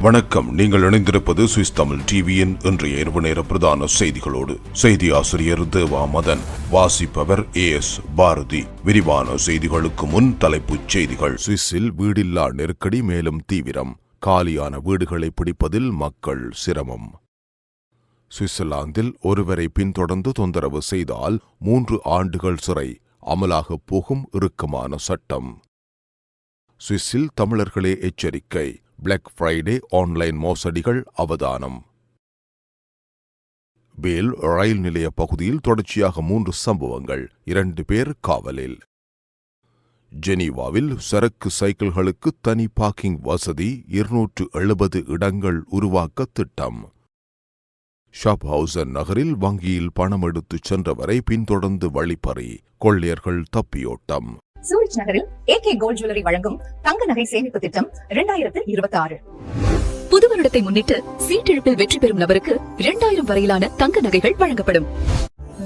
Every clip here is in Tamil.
வணக்கம். நீங்கள் இணைந்திருப்பது சுவிஸ் தமிழ் டிவியின் இன்றைய இரவு நேர பிரதான செய்திகளோடு. செய்தி ஆசிரியர் தேவா மதன் வாசிப்பவர் ஏ எஸ் பாரதி. விரிவான செய்திகளுக்கு முன் தலைப்புச் செய்திகள். சுவிஸில் வீடில்லா நெருக்கடி மேலும் தீவிரம். காலியான வீடுகளை பிடிப்பதில் மக்கள் சிரமம். சுவிட்சர்லாந்தில் ஒருவரை பின்தொடர்ந்து தொந்தரவு செய்தால் மூன்று ஆண்டுகள் சிறை. அமலாகப் போகும் இறுக்கமான சட்டம். சுவிஸில் தமிழர்களே எச்சரிக்கை. பிளாக் ஃப்ரைடே ஆன்லைன் மோசடிகள் அவதானம். வேல் ரயில் நிலைய பகுதியில் தொடர்ச்சியாக மூன்று சம்பவங்கள் இரண்டு பேர் காவலில். ஜெனீவாவில் சரக்கு சைக்கிள்களுக்கு தனி பார்க்கிங் வசதி இருநூற்று எழுபது இடங்கள் உருவாக்க திட்டம். ஷாப்ஹவுசன் நகரில் வங்கியில் பணம் எடுத்துச் சென்றவரை பின்தொடர்ந்து வழிப்பறி கொள்ளையர்கள் தப்பியோட்டம். சூரஜ் நகரில் ஏகே கோல்ட் ஜுவல்லரி வழங்கும் தங்க நகை சேமிப்பு திட்டம் இரண்டாயிரத்து இருபத்தி ஆறு புது வருடத்தை முன்னிட்டு சீட்டிழப்பில் வெற்றி பெறும் நபருக்கு இரண்டாயிரம் வரையிலான தங்க நகைகள் வழங்கப்படும்.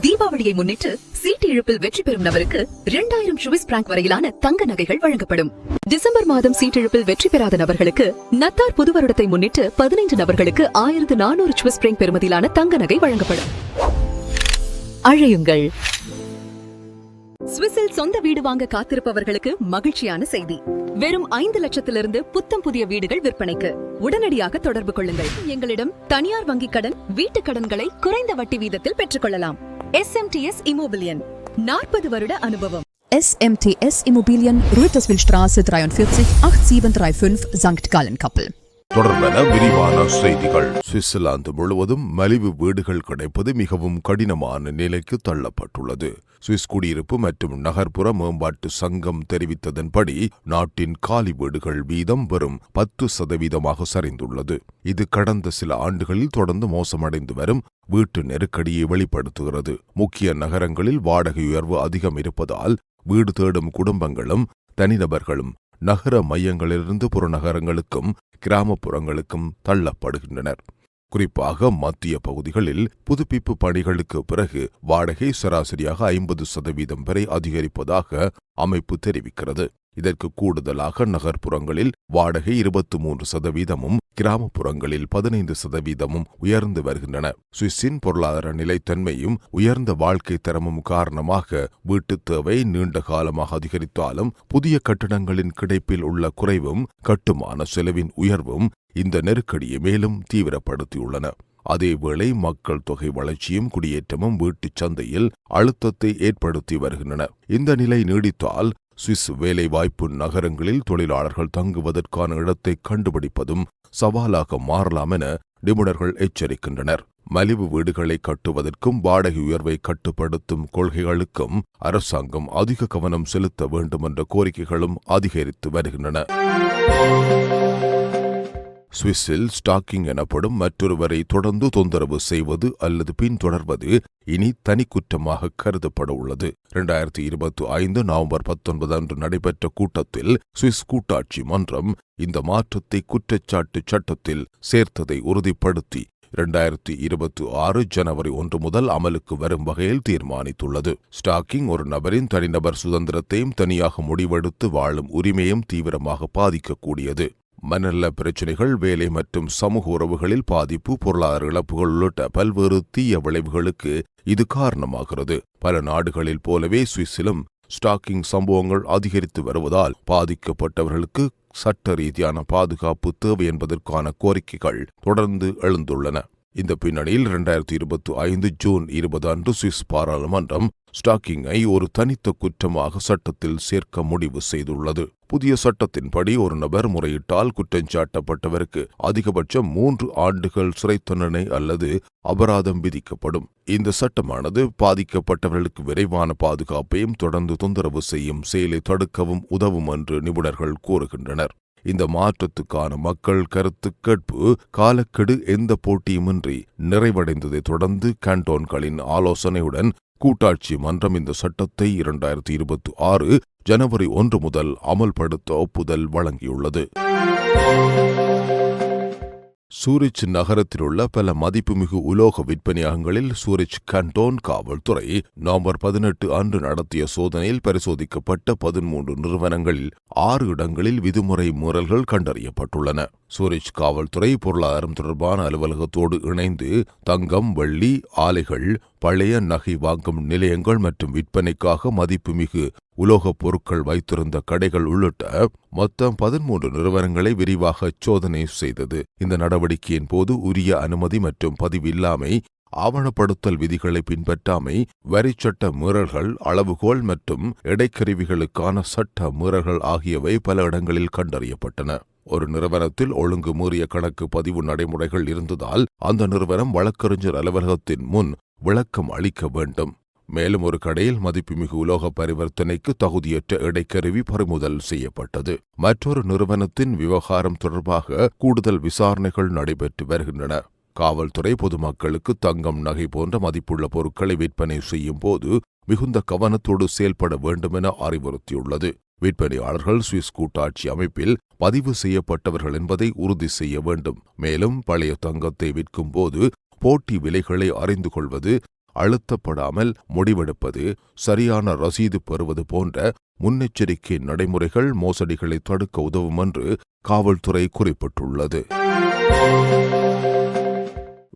தீபாவளியை முன்னிட்டு சீட்டு இழுப்பில் வெற்றி பெறும் நபருக்கு இரண்டாயிரம் சுவிஸ் பிராங்க் வரையிலான தங்க நகைகள் வழங்கப்படும். டிசம்பர் மாதம் சீட்டிழப்பில் வெற்றி பெறாத நபர்களுக்கு நத்தார் புது வருடத்தை முன்னிட்டு பதினைந்து நபர்களுக்கு ஆயிரத்து நானூறு சுவிஸ் பிராங்க் பெறுமதியிலான தங்க நகை வழங்கப்படும். அழையுங்கள். சுவிஸில் சொந்த வீடு வாங்க காத்திருப்பவர்களுக்கு மகிழ்ச்சியான செய்தி. வெறும் ஐந்து லட்சத்திலிருந்து புத்தம் புதிய வீடுகள் விற்பனைக்கு. உடனடியாக தொடர்பு கொள்ளுங்கள். எங்களிடம் தனியார் வங்கிக் கடன் வீட்டுக் கடன்களை குறைந்த வட்டி வீதத்தில் பெற்றுக்கொள்ளலாம். எஸ்எம்டிஎஸ் இமோபிலியன் நாற்பது வருட அனுபவம். SMTS Immobilien, சீவன் 43 8735 St. Gallen-Kappel. தொடர்பென விரிவான செய்திகள். சுவிட்சர்லாந்து முழுவதும் மலிவு வீடுகள் கிடைப்பது மிகவும் கடினமான நிலைக்கு தள்ளப்பட்டுள்ளது. சுவிஸ் குடியிருப்பு மற்றும் நகர்ப்புற மேம்பாட்டு சங்கம் தெரிவித்ததன்படி நாட்டின் காலி வீடுகள் வீதம் வெறும் பத்து சதவீதமாக சரிந்துள்ளது. இது கடந்த சில ஆண்டுகளில் தொடர்ந்து மோசமடைந்து வரும் வீட்டு நெருக்கடியை வெளிப்படுத்துகிறது. முக்கிய நகரங்களில் வாடகை உயர்வு அதிகம் இருப்பதால் வீடு தேடும் குடும்பங்களும் தனிநபர்களும் நகர மையங்களிலிருந்து புறநகரங்களுக்கும் கிராமப்புறங்களுக்கும் தள்ளப்படுகின்றனர். குறிப்பாக மத்திய பகுதிகளில் புதுப்பிப்பு பணிகளுக்கு பிறகு வாடகை சராசரியாக ஐம்பது சதவீதம் வரை அதிகரிப்பதாக அமைப்பு தெரிவிக்கிறது. இதற்கு கூடுதலாக நகர்ப்புறங்களில் வாடகை இருபத்தி மூன்று சதவீதமும் கிராமப்புறங்களில் பதினைந்து சதவீதமும் உயர்ந்து வருகின்றன. சுவிஸின் பொருளாதார நிலைத்தன்மையும் உயர்ந்த வாழ்க்கை தரமும் காரணமாக வீட்டுத் தேவை நீண்ட காலமாக அதிகரித்தாலும் புதிய கட்டடங்களின் கிடைப்பில் உள்ள குறைவும் கட்டுமான செலவின் உயர்வும் இந்த நெருக்கடியை மேலும் தீவிரப்படுத்தியுள்ளன. அதேவேளை மக்கள் தொகை வளர்ச்சியும் குடியேற்றமும் வீட்டுச் சந்தையில் அழுத்தத்தை ஏற்படுத்தி வருகின்றன. இந்த நிலை நீடித்தால் சுவிஸ் வேலைவாய்ப்பு நகரங்களில் தொழிலாளர்கள் தங்குவதற்கான இடத்தை கண்டுபிடிப்பதும் சவாலாக மாறலாம் என நிபுணர்கள் எச்சரிக்கின்றனர். மலிவு வீடுகளை கட்டுவதற்கும் வாடகை உயர்வை கட்டுப்படுத்தும் கொள்கைகளுக்கும் அரசாங்கம் அதிக கவனம் செலுத்த வேண்டும் என்ற கோரிக்கைகளும் அதிகரித்து வருகின்றன. சுவிஸில் ஸ்டாக்கிங் எனப்படும் மற்றொருவரை தொடர்ந்து தொந்தரவு செய்வது அல்லது பின்தொடர்வது இனி தனி குற்றமாக கருதப்பட உள்ளது. இரண்டாயிரத்தி இருபத்தி ஐந்து நவம்பர் பத்தொன்பது அன்று நடைபெற்ற கூட்டத்தில் சுவிஸ் கூட்டாட்சி மன்றம் இந்த மாற்றத்தை குற்றச்சாட்டு சட்டத்தில் சேர்த்ததை உறுதிப்படுத்தி இரண்டாயிரத்தி இருபத்தி ஆறு ஜனவரி ஒன்று முதல் அமலுக்கு வரும் வகையில் தீர்மானித்துள்ளது. ஸ்டாக்கிங் ஒரு நபரின் தனிநபர் சுதந்திரத்தையும் தனியாக முடிவெடுத்து வாழும் உரிமையும் தீவிரமாக பாதிக்கக்கூடியது. மனநல பிரச்சினைகள் வேலை மற்றும் சமூக உறவுகளில் பாதிப்பு பொருளாதார இழப்புகள் உள்ளிட்ட பல்வேறு தீய விளைவுகளுக்கு இது காரணமாகிறது. பல நாடுகளில் போலவே சுவிஸிலும் ஸ்டாக்கிங் சம்பவங்கள் அதிகரித்து வருவதால் பாதிக்கப்பட்டவர்களுக்கு சட்ட ரீதியான பாதுகாப்பு தேவை என்பதற்கான கோரிக்கைகள் தொடர்ந்து எழுந்துள்ளன. இந்த பின்னணியில் இரண்டாயிரத்தி இருபத்தி ஐந்து ஜூன் இருபது அன்று சுவிஸ் பாராளுமன்றம் ஸ்டாக்கிங்கை ஒரு தனித்த குற்றமாக சட்டத்தில் சேர்க்க முடிவு செய்துள்ளது. புதிய சட்டத்தின்படி ஒரு நபர் முறையிட்டால் குற்றஞ்சாட்டப்பட்டவருக்கு அதிகபட்சம் மூன்று ஆண்டுகள் சிறை தண்டனை அல்லது அபராதம் விதிக்கப்படும். இந்த சட்டமானது பாதிக்கப்பட்டவர்களுக்கு விரைவான பாதுகாப்பையும் தொடர்ந்து தொந்தரவு செய்யும் செயலை தடுக்கவும் உதவும் என்று நிபுணர்கள் கூறுகின்றனர். இந்த மாற்றத்துக்கான மக்கள் கருத்து கேட்பு காலக்கெடு எந்த போட்டியுமின்றி நிறைவடைந்ததை தொடர்ந்து கேண்டோன்களின் ஆலோசனையுடன் கூட்டாட்சி மன்றம் இந்த சட்டத்தை இரண்டாயிரத்தி இருபத்தி ஆறு ஜனவரி ஒன்று முதல் அமல்படுத்த ஒப்புதல் வழங்கியுள்ளது. சூரிச் நகரத்திலுள்ள பல மதிப்புமிகு உலோக விற்பனையகங்களில் சூரிச் கண்டோன் காவல்துறை நவம்பர் பதினெட்டு அன்று நடத்திய சோதனையில் பரிசோதிக்கப்பட்ட பதிமூன்று நிறுவனங்களில் ஆறு இடங்களில் விதிமுறை மீறல்கள் கண்டறியப்பட்டுள்ளன. சூரிச் காவல்துறை பொருளாதாரம் தொடர்பான அலுவலகத்தோடு இணைந்து தங்கம் வெள்ளி ஆலைகள் பழைய நகை வாங்கும் நிலையங்கள் மற்றும் விற்பனைக்காக மதிப்புமிகு உலோகப் பொருட்கள் வைத்திருந்த கடைகள் உள்ளிட்ட மொத்தம் பதிமூன்று நிறுவனங்களை விரிவாக சோதனை செய்தது. இந்த நடவடிக்கையின் போது உரிய அனுமதி மற்றும் பதிவில்லாமை ஆவணப்படுத்தல் விதிகளை பின்பற்றாமை வரிச்சட்ட மீறல்கள் அளவுகோல் மற்றும் இடைக்கருவிகளுக்கான சட்ட மீறல்கள் ஆகியவை பல இடங்களில் கண்டறியப்பட்டன. ஒரு நிறுவனத்தில் ஒழுங்கு மீறிய கணக்கு பதிவு நடைமுறைகள் இருந்ததால் அந்த நிறுவனம் வழக்கறிஞர் அலுவலகத்தின் முன் விளக்கம் அளிக்க வேண்டும். மேலும் ஒரு கடையில் மதிப்புமிகு உலோக பரிவர்த்தனைக்கு தகுதியற்ற இடைக்கருவி பறிமுதல் செய்யப்பட்டது. மற்றொரு நிறுவனத்தின் விவகாரம் தொடர்பாக கூடுதல் விசாரணைகள் நடைபெற்று வருகின்றன. காவல்துறை பொதுமக்களுக்கு தங்கம் நகை போன்ற மதிப்புள்ள பொருட்களை விற்பனை செய்யும் போது மிகுந்த கவனத்தோடு செயல்பட வேண்டுமென அறிவுறுத்தியுள்ளது. விற்பனையாளர்கள் சுவிஸ் கூட்டாட்சி அமைப்பில் பதிவு செய்யப்பட்டவர்கள் என்பதை உறுதி செய்ய வேண்டும். மேலும் பழைய தங்கத்தை விற்கும் போது போட்டி விலைகளை அறிந்து கொள்வது அழுத்தப்படாமல் முடிவெடுப்பது சரியான ரசீது பெறுவது போன்ற முன்னெச்சரிக்கை நடைமுறைகள் மோசடிகளை தடுக்க உதவும் என்று காவல்துறை குறிப்பிட்டுள்ளது.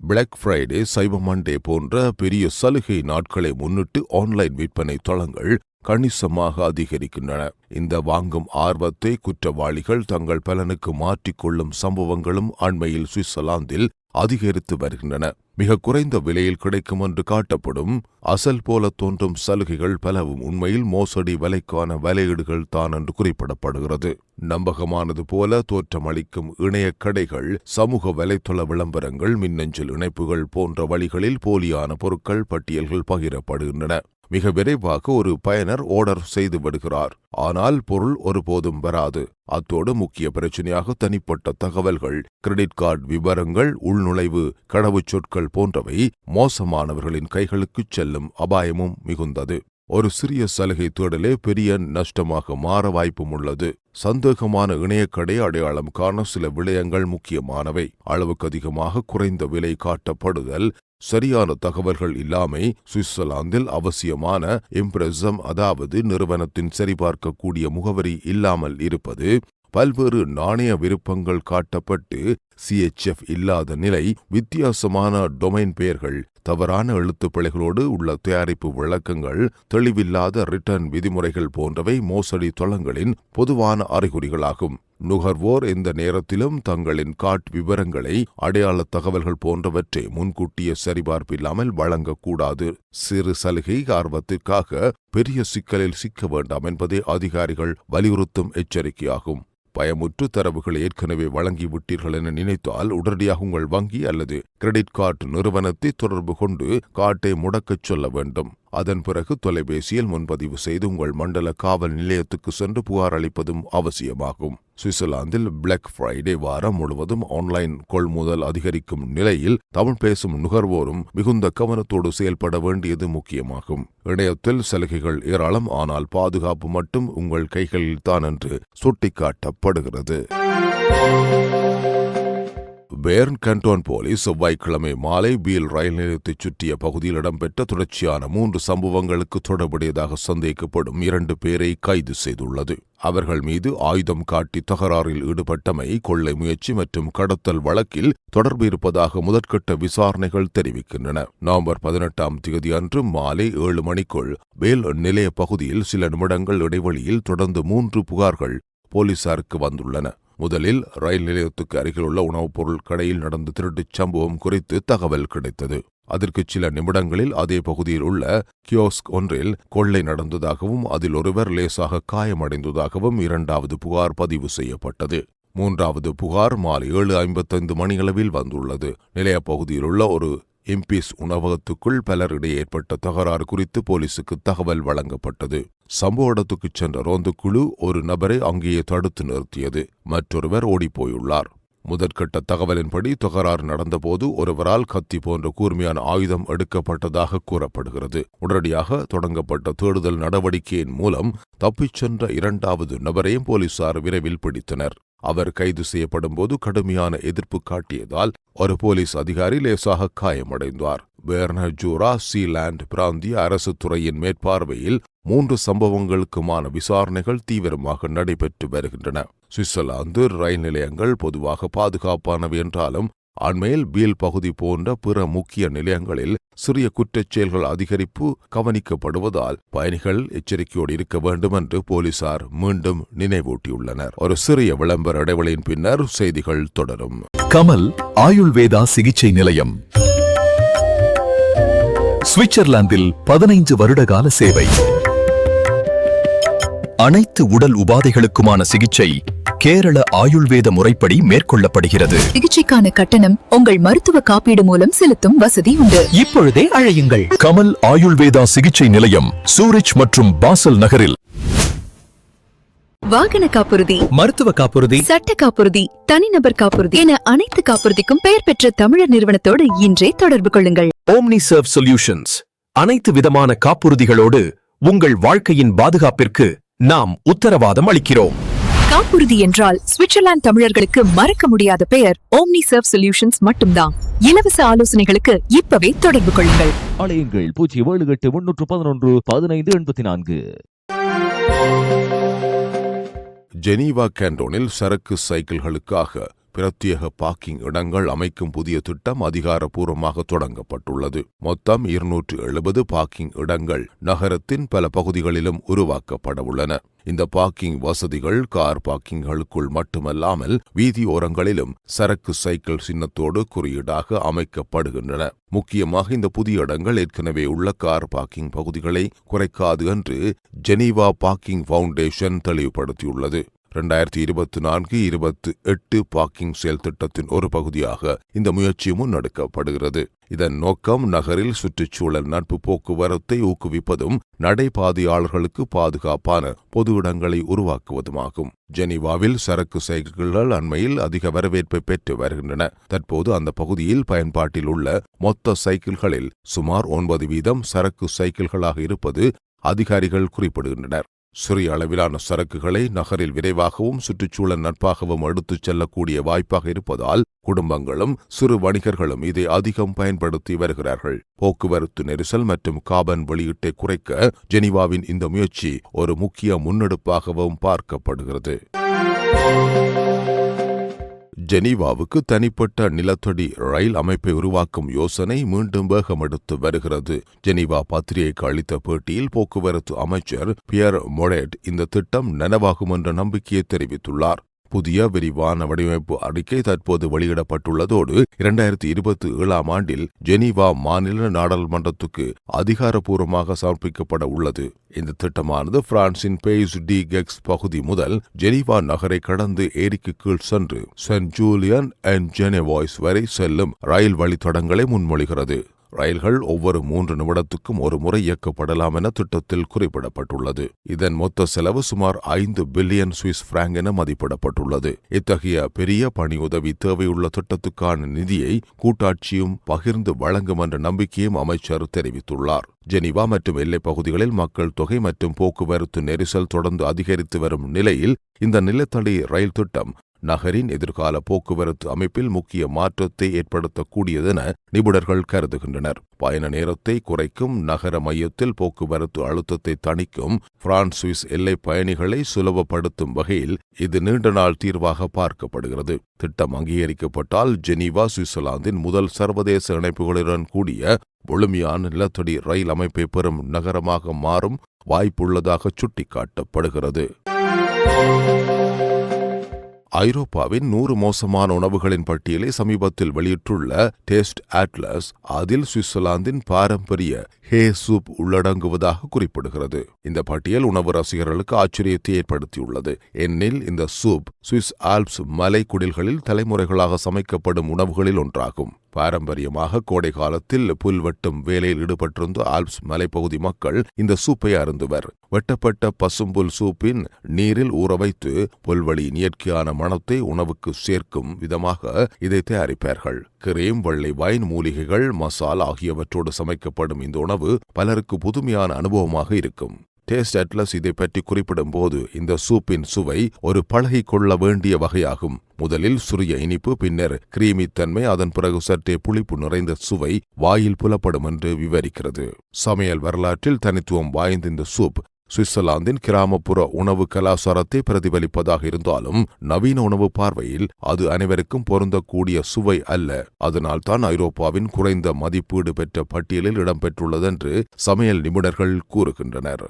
பிளாக் ஃப்ரைடே சைபர் மண்டே போன்ற பெரிய சலுகை நாட்களை முன்னிட்டு ஆன்லைன் விற்பனை தளங்கள் கணிசமாக அதிகரிக்கின்றன. இந்த வாங்கும் ஆர்வத்தை குற்றவாளிகள் தங்கள் பலனுக்கு மாற்றிக்கொள்ளும் சம்பவங்களும் அண்மையில் சுவிட்சர்லாந்தில் அதிகரித்து வருகின்றன. மிக குறைந்த விலையில் கிடைக்கும் என்று காட்டப்படும் அசல் போல தோன்றும் சலுகைகள் பலவும் உண்மையில் மோசடி விலைக்கான விலையீடுகள் தான் என்று குறிப்பிடப்படுகிறது. நம்பகமானது போல தோற்றமளிக்கும் இணைய கடைகள் சமூக வலைத்தள விளம்பரங்கள் மின்னஞ்சல் இணைப்புகள் போன்ற வழிகளில் போலியான பொருட்கள் பட்டியல்கள் பகிரப்படுகின்றன. மிக விரைவாக ஒரு பயனர் ஆர்டர் செய்து விடுகிறார். ஆனால் பொருள் ஒருபோதும் வராது. அத்தோடு முக்கிய பிரச்சனையாக தனிப்பட்ட தகவல்கள் கிரெடிட் கார்டு விவரங்கள் உள்நுழைவு கடவுச்சொற்கள் போன்றவை மோசமானவர்களின் கைகளுக்குச் செல்லும் அபாயமும் மிகுந்தது. ஒரு சிறிய சலுகை தேடலே பெரிய நஷ்டமாக மாற வாய்ப்பும் உள்ளது. சந்தேகமான இணையக்கடை அடையாளம் காண சில விடயங்கள் முக்கியமானவை. அளவுக்கு அதிகமாக குறைந்த விலை காட்டப்படுதல் சரியான தகவல்கள் இல்லாமை சுவிட்சர்லாந்தில் அவசியமான இம்ப்ரெசம் அதாவது நிறுவனத்தின் சரிபார்க்கக்கூடிய முகவரி இல்லாமல் இருப்பது பல்வேறு நாணய விருப்பங்கள் காட்டப்பட்டு சிஎச்எஃப் இல்லாத நிலை வித்தியாசமான டொமைன் பெயர்கள் தவறான எழுத்துப்பிழைகளோடு உள்ள தயாரிப்பு விளக்கங்கள் தெளிவில்லாத ரிட்டர்ன் விதிமுறைகள் போன்றவை மோசடி தளங்களின் பொதுவான அறிகுறிகளாகும். நுகர்வோர் எந்த நேரத்திலும் தங்களின் காட் விவரங்களை அடையாள தகவல்கள் போன்றவற்றை முன்கூட்டிய சரிபார்ப்பில்லாமல் வழங்கக்கூடாது. சிறு சலுகை ஆர்வத்திற்காக பெரிய சிக்கலில் சிக்க வேண்டாம் என்பதே அதிகாரிகள் வலியுறுத்தும் எச்சரிக்கையாகும். பயமுற்று தரவுகள் ஏற்கனவே வழங்கிவிட்டீர்கள் என நினைத்தால் உடனடியாக உங்கள் வங்கி அல்லது கிரெடிட் கார்டு நிறுவனத்தை தொடர்பு கொண்டு கார்டை முடக்கச் சொல்ல வேண்டும். அதன் பிறகு தொலைபேசியில் முன்பதிவு செய்து உங்கள் மண்டல காவல் நிலையத்துக்கு சென்று புகார் அளிப்பதும் அவசியமாகும். சுவிட்சர்லாந்தில் பிளாக் ஃப்ரைடே வாரம் முழுவதும் ஆன்லைன் கொள்முதல் அதிகரிக்கும் நிலையில் தமிழ் பேசும் நுகர்வோரும் மிகுந்த கவனத்தோடு செயல்பட வேண்டியது முக்கியமாகும். இணையத்தில் சலுகைகள் ஏராளம் ஆனால் பாதுகாப்பு மட்டும் உங்கள் கைகளில்தான் என்று சுட்டிக்காட்டப்படுகிறது. பேர்ன் கண்டோன் போலீஸ் செவ்வாய்க்கிழமை மாலை பீல் ரயில் நிலையத்தைச் சுற்றிய பகுதியில் இடம்பெற்ற தொடர்ச்சியான மூன்று சம்பவங்களுக்கு தொடர்புடையதாக சந்தேகிக்கப்படும் இரண்டு பேரை கைது செய்துள்ளது. அவர்கள் மீது ஆயுதம் காட்டி தகராறில் ஈடுபட்டமை கொள்ளை முயற்சி மற்றும் கடத்தல் வழக்கில் தொடர்பு இருப்பதாக முதற்கட்ட விசாரணைகள் தெரிவிக்கின்றன. நவம்பர் பதினெட்டாம் தேதி அன்று மாலை ஏழு மணிக்குள் பேல் நிலைய பகுதியில் சில நிமிடங்கள் இடைவெளியில் தொடர்ந்து மூன்று புகார்கள் போலீசாருக்கு வந்துள்ளன. முதலில் ரயில் நிலையத்துக்கு அருகிலுள்ள உணவுப் பொருள் கடையில் நடந்த திருட்டுச் சம்பவம் குறித்து தகவல் கிடைத்தது. அதற்கு சில நிமிடங்களில் அதே பகுதியில் உள்ள கியோஸ்க் ஒன்றில் கொள்ளை நடந்ததாகவும் அதில் ஒருவர் லேசாக காயமடைந்ததாகவும் இரண்டாவது புகார் பதிவு செய்யப்பட்டது. மூன்றாவது புகார் மாலை ஏழு ஐம்பத்தைந்து மணியளவில் வந்துள்ளது. நிலைய பகுதியில் உள்ள ஒரு எம்பிஸ் உணவகத்துக்குள் பலரிடையே ஏற்பட்ட தகராறு குறித்து போலீசுக்கு தகவல் வழங்கப்பட்டது. சம்பவ இடத்துக்கு சென்ற ரோந்துக்குழு ஒரு நபரை அங்கேயே தடுத்து நிறுத்தியது. மற்றொருவர் ஓடிப்போயுள்ளார். முதற்கட்ட தகவலின்படி தகராறு நடந்தபோது ஒருவரால் கத்தி போன்ற கூர்மையான ஆயுதம் எடுக்கப்பட்டதாக கூறப்படுகிறது. உடனடியாக தொடங்கப்பட்ட தேடுதல் நடவடிக்கையின் மூலம் தப்பிச் சென்ற இரண்டாவது நபரையும் போலீசார் விரைவில் பிடித்தனர். அவர் கைது செய்யப்படும்போது கடுமையான எதிர்ப்பு காட்டியதால் ஒரு போலீஸ் அதிகாரி லேசாக காயமடைந்தார். பேர்னர் ஜூரா சீலாண்ட் பிராந்திய அரசு துறையின் மேற்பார்வையில் மூன்று சம்பவங்களுக்குமான விசாரணைகள் தீவிரமாக நடைபெற்று வருகின்றன. சுவிட்சர்லாந்து ரயில் நிலையங்கள் பொதுவாக பாதுகாப்பானவை என்றாலும் அண்மையில் பீல் பகுதி போன்ற பிற முக்கிய நிலையங்களில் சிறிய குற்றச் செயல்கள் அதிகரிப்பு கவனிக்கப்படுவதால் பயணிகள் எச்சரிக்கையோடு இருக்க வேண்டும் என்று போலீசார் மீண்டும் நினைவூட்டியுள்ளனர். ஒரு சிறிய விளம்பர இடைவெளியின் பின்னர் செய்திகள் தொடரும். கமல் ஆயுள்வேதா சிகிச்சை நிலையம். சுவிட்சர்லாந்தில் பதினைந்து வருடகால சேவை. அனைத்து உடல் உபாதைகளுக்குமான சிகிச்சை கேரள ஆயுள்வேத முறைப்படி மேற்கொள்ளப்படுகிறது. சிகிச்சைக்கான கட்டணம் உங்கள் மருத்துவ காப்பீடு மூலம் செலுத்தும் வசதி உண்டு. இப்பொழுதே அழையுங்கள். கமல் ஆயுள்வேதா சிகிச்சை நிலையம் சூரிச் மற்றும் பாசல் நகரில். வாகன காப்புறுதி மருத்துவ காப்புறுதி சட்ட காப்புறுதி தனிநபர் காப்புறுதி என அனைத்து காப்புறுதிக்கும் பெயர் பெற்ற தமிழர் நிறுவனத்தோடு இன்றே தொடர்பு கொள்ளுங்கள். ஓம்னி சர்வ் சொல்யூஷன்ஸ் அனைத்து விதமான காப்புறுதிகளோடு உங்கள் வாழ்க்கையின் பாதுகாப்பிற்கு நாம் உத்தரவாதம் அளிக்கிறோம். காப்புறுதி என்றால் சுவிட்சர்லாந்து தமிழர்களுக்கு மறக்க முடியாத பெயர் ஓம்னி சர்வ் சொல்யூஷன்ஸ் மட்டும்தான். இலவச ஆலோசனைகளுக்கு இப்பவே தொடர்பு கொள்ளுங்கள். அலையுங்கள். பூஜ்ஜியம் ஏழு எட்டு முன்னூற்று பதினொன்று பதினைந்து எண்பத்தி நான்கு. ஜெனீவா கேண்டோனில் சரக்கு சைக்கிள்களுக்காக பிரத்யேக பார்க்கிங் இடங்கள் அமைக்கும் புதிய திட்டம் அதிகாரப்பூர்வமாக தொடங்கப்பட்டுள்ளது. மொத்தம் இருநூற்று எழுபது பார்க்கிங் இடங்கள் நகரத்தின் பல பகுதிகளிலும் உருவாக்கப்பட உள்ளன. இந்த பார்க்கிங் வசதிகள் கார் பார்க்கிங்களுக்குள் மட்டுமல்லாமல் வீதியோரங்களிலும் சரக்கு சைக்கிள் சின்னத்தோடு குறியீடாக அமைக்கப்படுகின்றன. முக்கியமாக இந்த புதிய இடங்கள் ஏற்கனவே உள்ள கார் பார்க்கிங் பகுதிகளை குறைக்காது என்று ஜெனீவா பார்க்கிங் ஃபவுண்டேஷன் தெளிவுபடுத்தியுள்ளது. இரண்டாயிரத்தி இருபத்தி நான்கு இருபத்தி எட்டு பார்க்கிங் செயல் திட்டத்தின் ஒரு பகுதியாக இந்த முயற்சி முன்னெடுக்கப்படுகிறது. இதன் நோக்கம் நகரில் சுற்றுச்சூழல் நட்பு போக்குவரத்தை ஊக்குவிப்பதும் நடைபாதையாளர்களுக்கு பாதுகாப்பான பொது இடங்களை உருவாக்குவதுமாகும். ஜெனீவாவில் சரக்கு சைக்கிள்கள் அண்மையில் அதிக வரவேற்பை பெற்று வருகின்றன. தற்போது அந்த பகுதியில் பயன்பாட்டில் உள்ள மொத்த சைக்கிள்களில் சுமார் ஒன்பது வீதம் சரக்கு சைக்கிள்களாக இருப்பது அதிகாரிகள் குறிப்பிடுகின்றனர். சிறிய அளவிலான சரக்குகளை நகரில் விரைவாகவும் சுற்றுச்சூழல் நட்பாகவும் எடுத்துச் செல்லக்கூடிய வாய்ப்பாக இருப்பதால் குடும்பங்களும் சிறு வணிகர்களும் இதை அதிகம் பயன்படுத்தி வருகிறார்கள். போக்குவரத்து நெரிசல் மற்றும் காபன் வெளியீட்டை குறைக்க ஜெனீவாவின் இந்த முயற்சி ஒரு முக்கிய முன்னெடுப்பாகவும் பார்க்கப்படுகிறது. ஜெனீவாவுக்கு தனிப்பட்ட நிலத்தடி ரயில் அமைப்பை உருவாக்கும் யோசனை மீண்டும் வேகமெடுத்து வருகிறது. ஜெனீவா பத்திரிகைக்கு அளித்த பேட்டியில் போக்குவரத்து அமைச்சர் பியர் மொடேட் இந்த திட்டம் நனவாகும் என்ற நம்பிக்கையை தெரிவித்துள்ளார். புதிய விரிவான வடிவமைப்பு அறிக்கை தற்போது வெளியிடப்பட்டுள்ளதோடு இரண்டாயிரத்தி இருபத்தி ஏழாம் ஆண்டில் ஜெனீவா மாநில நாடாளுமன்றத்துக்கு அதிகாரப்பூர்வமாக சமர்ப்பிக்கப்பட உள்ளது. இந்த திட்டமானது பிரான்சின் பேய்ஸ் டி கெக்ஸ் பகுதி முதல் ஜெனீவா நகரை கடந்து ஏரிக்கு கீழ் சென்று சென்ட் ஜூலியன் அண்ட் ஜெனேவாய்ஸ் வரை செல்லும் ரயில் வழித்தடங்களை முன்மொழிகிறது. ரயில்கள் ஒவ்வொரு மூன்று நிமிடத்துக்கும் ஒரு முறை இயக்கப்படலாம் என திட்டத்தில் குறிப்பிடப்பட்டுள்ளது. இதன் மொத்த செலவு சுமார் ஐந்து பில்லியன் சுவிஸ் பிராங்க் என மதிப்பிடப்பட்டுள்ளது. இத்தகைய பெரிய பணியுதவி தேவையுள்ள திட்டத்துக்கான நிதியை கூட்டாட்சியும் பகிர்ந்து வழங்கும் என்ற நம்பிக்கையும் அமைச்சர் தெரிவித்துள்ளார். ஜெனிவா மற்றும் எல்லைப் பகுதிகளில் மக்கள் தொகை மற்றும் போக்குவரத்து நெரிசல் தொடர்ந்து அதிகரித்து வரும் நிலையில் இந்த நிலத்தடி ரயில் திட்டம் நகரின் எதிர்கால போக்குவரத்து அமைப்பில் முக்கிய மாற்றத்தை ஏற்படுத்தக்கூடியதென நிபுணர்கள் கருதுகின்றனர். பயண நேரத்தை குறைக்கும் நகர மையத்தில் போக்குவரத்து அழுத்தத்தை தணிக்கும் பிரான்ஸ் சுவிஸ் எல்லை பயணிகளை சுலபப்படுத்தும் வகையில் இது நீண்ட நாள் தீர்வாக பார்க்கப்படுகிறது. திட்டம் அங்கீகரிக்கப்பட்டால் ஜெனீவா சுவிட்சர்லாந்தின் முதல் சர்வதேச இணைப்புகளுடன் கூடிய முழுமையான நிலத்தடி ரயில் அமைப்பை பெறும் நகரமாக மாறும் வாய்ப்புள்ளதாக சுட்டிக்காட்டப்படுகிறது. ஐரோப்பாவின் நூறு மோசமான உணவுகளின் பட்டியலை சமீபத்தில் வெளியிட்டுள்ள டேஸ்ட் அட்லஸ் அதில் சுவிட்சர்லாந்தின் பாரம்பரிய ஹே சூப் உள்ளடங்குவதாக குறிப்பிடுகிறது. இந்த பட்டியல் உணவு ரசிகர்களுக்கு ஆச்சரியத்தை ஏற்படுத்தியுள்ளது. ஏனெனில் இந்த சூப் சுவிஸ் ஆல்ப்ஸ் மலை குடில்களில் தலைமுறைகளாக சமைக்கப்படும் உணவுகளில் ஒன்றாகும். பாரம்பரியமாக கோடை காலத்தில் புல் வெட்டும் வேலையில் ஈடுபட்டிருந்த ஆல்ப்ஸ் மலைப்பகுதி மக்கள் இந்த சூப்பை அருந்துவர். வெட்டப்பட்ட பசும்புல் சூப்பின் நீரில் ஊற வைத்து புல்வெளியின் இயற்கையான மணத்தை உணவுக்கு சேர்க்கும் விதமாக இதை தயாரிப்பார்கள். கிரீம் வெள்ளை வைன் மூலிகைகள் மசால் ஆகியவற்றோடு சமைக்கப்படும் இந்த உணவு பலருக்கு புதுமையான அனுபவமாக இருக்கும். டேஸ்ட் அட்லஸ் இதை பற்றி குறிப்பிடும் போது இந்த சூப்பின் சுவை ஒரு பழகி கொள்ள வேண்டிய வகையாகும். முதலில் சுரிய இனிப்பு பின்னர் கிரீமித்தன்மை அதன் பிறகு சற்றே புளிப்பு நிறைந்த சுவை வாயில் புலப்படும் என்று விவரிக்கிறது. சமையல் வரலாற்றில் தனித்துவம் வாய்ந்த இந்த சூப் சுவிட்சர்லாந்தின் கிராமப்புற உணவு கலாச்சாரத்தை பிரதிபலிப்பதாக இருந்தாலும் நவீன உணவு பார்வையில் அது அனைவருக்கும் பொருந்தக்கூடிய சுவை அல்ல. அதனால்தான் ஐரோப்பாவின் குறைந்த மதிப்பீடு பெற்ற பட்டியலில் இடம்பெற்றுள்ளதென்று சமையல் நிபுணர்கள் கூறுகின்றனர்.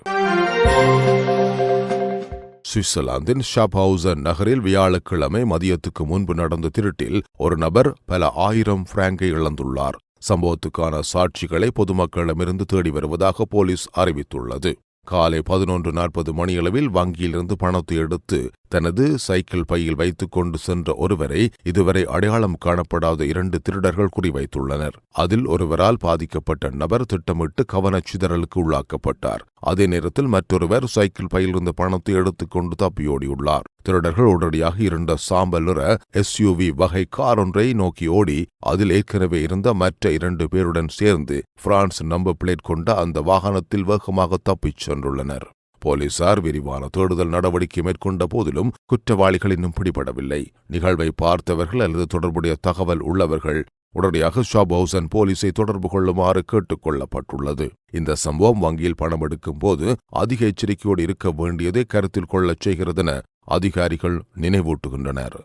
சுவிட்சர்லாந்தின் ஷாப்ஹவுசன் நகரில் வியாழக்கிழமை மதியத்துக்கு முன்பு நடந்த திருட்டில் ஒரு நபர் பல ஆயிரம் பிராங்கை இழந்துள்ளார். சம்பவத்துக்கான சாட்சிகளை பொதுமக்களிடமிருந்து தேடி வருவதாக போலீஸ் அறிவித்துள்ளது. காலை பதினொன்று நாற்பது மணியளவில் வங்கியிலிருந்து பணத்தை எடுத்து தனது சைக்கிள் பையில் வைத்துக் கொண்டு சென்ற ஒருவரை இதுவரை அடையாளம் காணப்படாத இரண்டு திருடர்கள் குறிவைத்துள்ளனர். அதில் ஒருவரால் பாதிக்கப்பட்ட நபர் திட்டமிட்டு கவனச்சிதறலுக்கு உள்ளாக்கப்பட்டார். அதே நேரத்தில் மற்றொருவர் சைக்கிள் பையிலிருந்து பணத்தை எடுத்துக்கொண்டு தப்பியோடியுள்ளார். திருடர்கள் உடனடியாக இருண்ட சாம்பல் நிற எஸ்யூவி வகை கார் ஒன்றை நோக்கி ஓடி அதில் ஏற்கனவே இருந்த மற்ற இரண்டு பேருடன் சேர்ந்து பிரான்ஸ் நம்பர் பிளேட் கொண்ட அந்த வாகனத்தில் வேகமாக தப்பிச் சென்றுள்ளனர். போலீசார் விரிவான தேடுதல் நடவடிக்கை மேற்கொண்ட போதிலும் குற்றவாளிகள் இன்னும் பிடிபடவில்லை. நிகழ்வை பார்த்தவர்கள் அல்லது தொடர்புடைய தகவல் உள்ளவர்கள் உடனடியாக ஷாபவுசன் போலீஸை தொடர்பு கொள்ளுமாறு கேட்டுக் கொள்ளப்பட்டுள்ளது. இந்த சம்பவம் வங்கியில் பணம் எடுக்கும் போது அதிக எச்சரிக்கையோடு இருக்க வேண்டியதை கருத்தில் கொள்ளச் செய்கிறதென அதிகாரிகள் நினைவூட்டுகின்றனர்.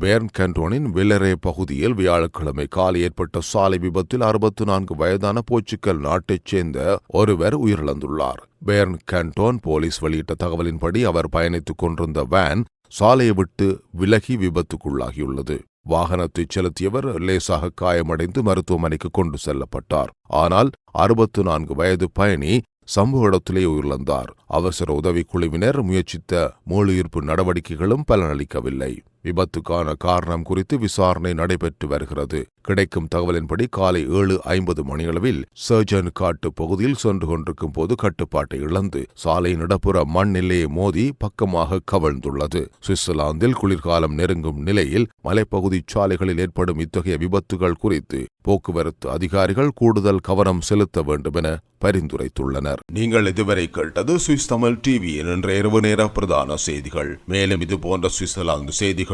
பேர்ன் கண்டோனின் வில்லரே பகுதியில் வியாழக்கிழமை காலை ஏற்பட்ட சாலை விபத்தில் அறுபத்து நான்கு வயதான போர்ச்சுகல் நாட்டைச் சேர்ந்த ஒருவர் உயிரிழந்துள்ளார். பேர்ன் கண்டோன் போலீஸ் வெளியிட்ட தகவலின்படி அவர் பயணித்துக் கொண்டிருந்த வேன் சாலையை விட்டு விலகி விபத்துக்குள்ளாகியுள்ளது. வாகனத்தை செலுத்தியவர் லேசாக காயமடைந்து மருத்துவமனைக்கு கொண்டு செல்லப்பட்டார். ஆனால் அறுபத்து நான்கு வயது பயணி சம்பவ இடத்திலே உயிரிழந்தார். அவசர உதவிக்குழுவினர் முயற்சித்த மூழுயிர்ப்பு நடவடிக்கைகளும் பலனளிக்கவில்லை. விபத்துக்கான காரணம் குறித்து விசாரணை நடைபெற்று வருகிறது. கிடைக்கும் தகவலின்படி காலை ஏழு ஐம்பது மணியளவில் சர்ஜன் காட்டு பகுதியில் சென்று கொண்டிருக்கும் போது கட்டுப்பாட்டை இழந்து சாலையின் இடப்புற மண் நிலையை மோதி பக்கமாக கவிழ்ந்துள்ளது. சுவிட்சர்லாந்தில் குளிர்காலம் நெருங்கும் நிலையில் மலைப்பகுதி சாலைகளில் ஏற்படும் இத்தகைய விபத்துகள் குறித்து போக்குவரத்து அதிகாரிகள் கூடுதல் கவனம் செலுத்த வேண்டும் என பரிந்துரைத்துள்ளனர். நீங்கள் இதுவரை கேட்டது சுவிஸ் தமிழ் டிவி என்ற இரவு நேர பிரதான செய்திகள். மேலும் இது போன்ற சுவிட்சர்லாந்து செய்திகள்